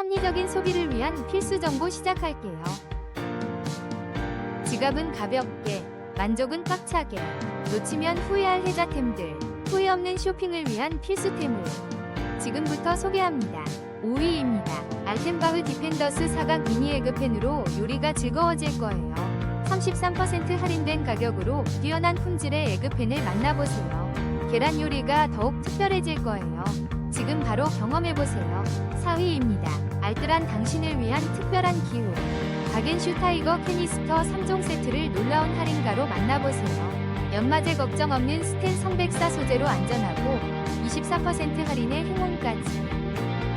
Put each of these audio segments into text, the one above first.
합리적인 소비를 위한 필수 정보 시작할게요. 지갑은 가볍게, 만족은 꽉차게, 놓치면 후회할 혜자템들, 후회 없는 쇼핑을 위한 필수템을 지금부터 소개합니다. 5위입니다. 알텐바흐 디펜더스 사각 미니 에그펜으로 요리가 즐거워질 거예요. 33% 할인된 가격으로 뛰어난 품질의 에그펜을 만나보세요. 계란 요리가 더욱 특별해질 거예요. 지금 바로 경험해보세요. 4위입니다. 알뜰한 당신을 위한 특별한 기호. 박앤슈 타이거 캐니스터 3종 세트를 놀라운 할인가로 만나보세요. 연마제 걱정 없는 스텐 성백사 소재로 안전하고 24% 할인의 행운까지.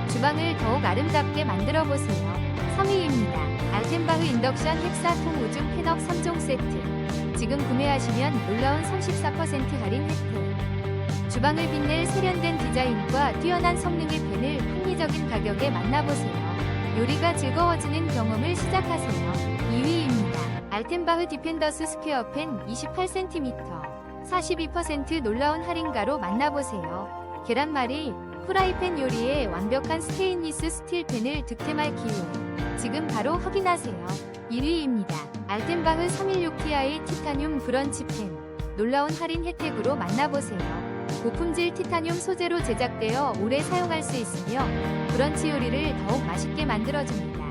주방을 더욱 아름답게 만들어 보세요. 3위입니다. 알텐바흐 인덕션 헥사통 5중 팬업 3종 세트. 지금 구매하시면 놀라운 34% 할인 혜택. 주방을 빛낼 세련된 디자인과 뛰어난 성능의 펜을 합리적인 가격에 만나보세요. 요리가 즐거워지는 경험을 시작하세요. 2위입니다. 알텐바흐 디펜더스 스퀘어 펜 28cm. 42% 놀라운 할인가로 만나보세요. 계란말이, 프라이팬 요리에 완벽한 스테인리스 스틸 펜을 득템할 기회. 지금 바로 확인하세요. 1위입니다. 알텐바흐 316Ti 티타늄 브런치 펜. 놀라운 할인 혜택으로 만나보세요. 고품질 티타늄 소재로 제작되어 오래 사용할 수 있으며 브런치 요리를 더욱 맛있게 만들어줍니다.